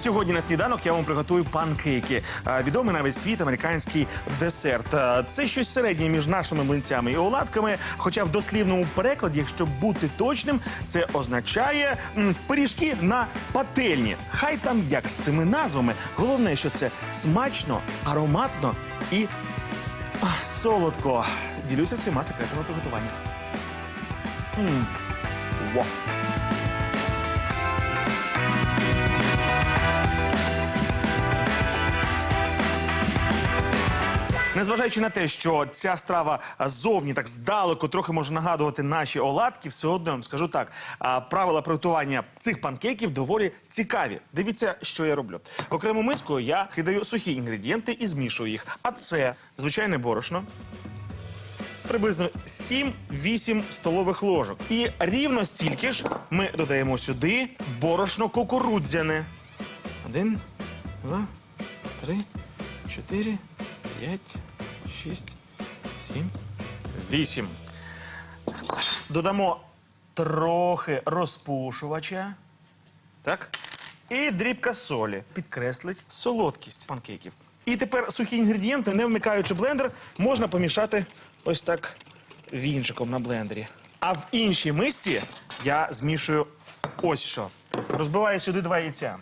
Сьогодні на сніданок я вам приготую панкейки. Відомий на весь світ американський десерт. Це щось середнє між нашими млинцями і оладками. Хоча в дослівному перекладі, якщо бути точним, це означає пиріжки на пательні. Хай там як з цими назвами. Головне, що це смачно, ароматно і солодко. Ділюся всіма секретами приготування. М. Во. Незважаючи на те, що ця страва ззовні так здалеку трохи може нагадувати наші оладки, все одно я вам скажу так. Правила приготування цих панкейків доволі цікаві. Дивіться, що я роблю. Окрему миску я кидаю сухі інгредієнти і змішую їх. А це звичайне борошно. Приблизно 7-8 столових ложок. І рівно стільки ж ми додаємо сюди борошно кукурудзяне. Один, два, три, чотири, п'ять, шість, сім, вісім. Додамо трохи розпушувача. Так? І дрібка солі. Підкреслить солодкість панкейків. І тепер сухі інгредієнти, не вмикаючи блендер, можна помішати ось так вінчиком на блендері. А в іншій мисці я змішую ось що. Розбиваю сюди два яйця.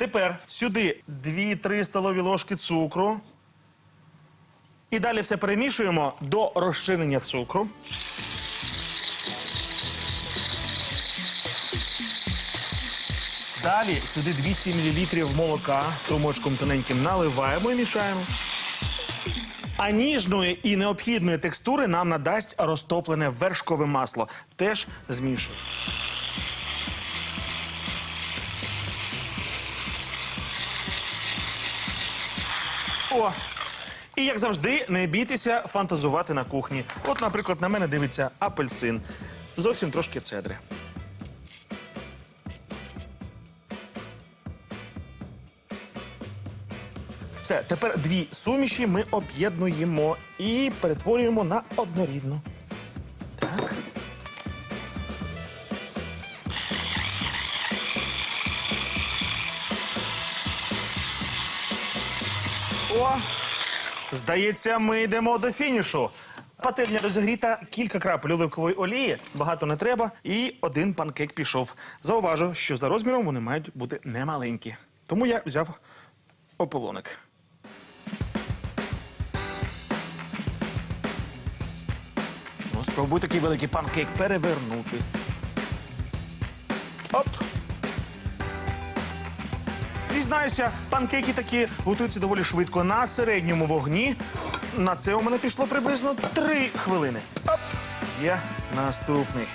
Тепер сюди 2-3 столові ложки цукру. І далі все перемішуємо до розчинення цукру. Далі сюди 200 мл молока струмочком тоненьким наливаємо і мішаємо. А ніжної і необхідної текстури нам надасть розтоплене вершкове масло. Теж змішуємо. О! І як завжди, не бійтеся фантазувати на кухні. От, наприклад, на мене дивиться апельсин. Зовсім трошки цедри. Все, тепер дві суміші ми об'єднуємо і перетворюємо на однорідну. О! Здається, ми йдемо до фінішу. Пательня розігріта, кілька крапель оливкової олії, багато не треба, і один панкейк пішов. Зауважу, що за розміром вони мають бути немаленькі. Тому я взяв ополоник. Ну, спробуй такий великий панкейк перевернути. Оп! Зізнаюся, панкейки такі готуються доволі швидко на середньому вогні. На це у мене пішло приблизно три хвилини. Оп! Є наступний.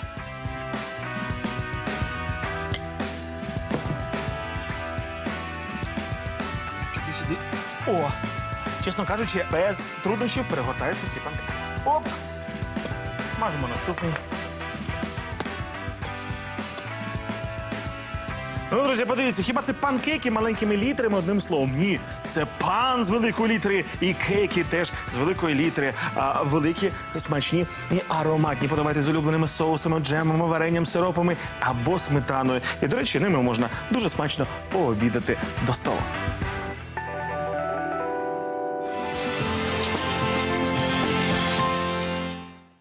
О! Чесно кажучи, без труднощів перегортаються ці панкейки. Оп! Смажимо наступний. Ну, друзі, подивіться, хіба це панкейки маленькими літрами, одним словом? Ні, це пан з великої літери і кейки теж з великої літери. А, великі, смачні і ароматні. Подавайте з улюбленими соусами, джемами, варенням, сиропами або сметаною. І, до речі, ними можна дуже смачно пообідати до столу.